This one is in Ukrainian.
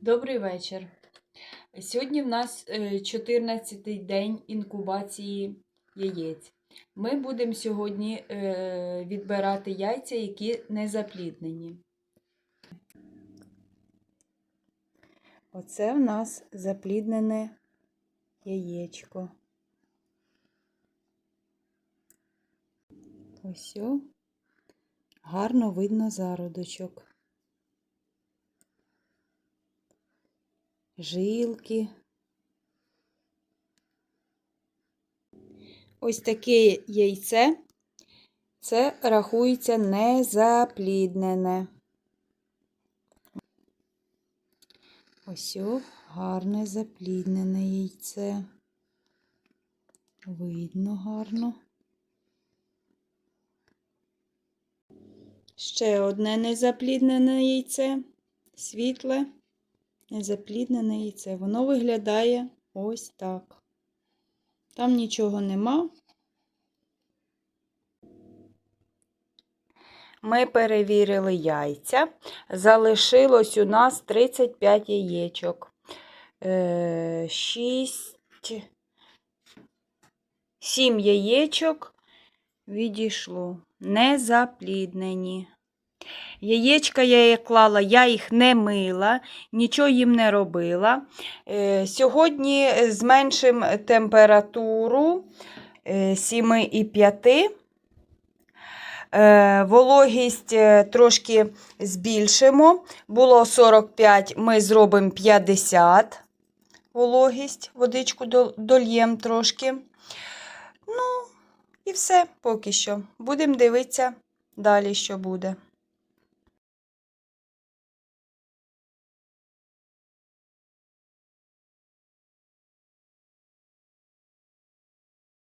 Добрий вечір. Сьогодні в нас 14-й день інкубації яєць. Ми будемо сьогодні е, відбирати яйця, які не запліднені. Оце в нас запліднене яєчко. Ось гарно видно зародочок. Жилки. Ось таке яйце. Це рахується незапліднене. Ось о, гарне запліднене яйце. Видно гарно. Ще одне незапліднене яйце, світле незапліднене яйце. Воно виглядає ось так. Там нічого нема. Ми перевірили яйця. Залишилось у нас 35 яєчок. 6, 7 яєчок відійшло. Незапліднені. Яєчка я клала, я їх не мила, нічого їм не робила. Е, Сьогодні зменшимо температуру е, 7,5. Е, Вологість е, трошки збільшимо. Було 45, ми зробимо 50 вологість, водичку дольємо трошки. Ну, і все поки що. Будемо дивитися далі, що буде.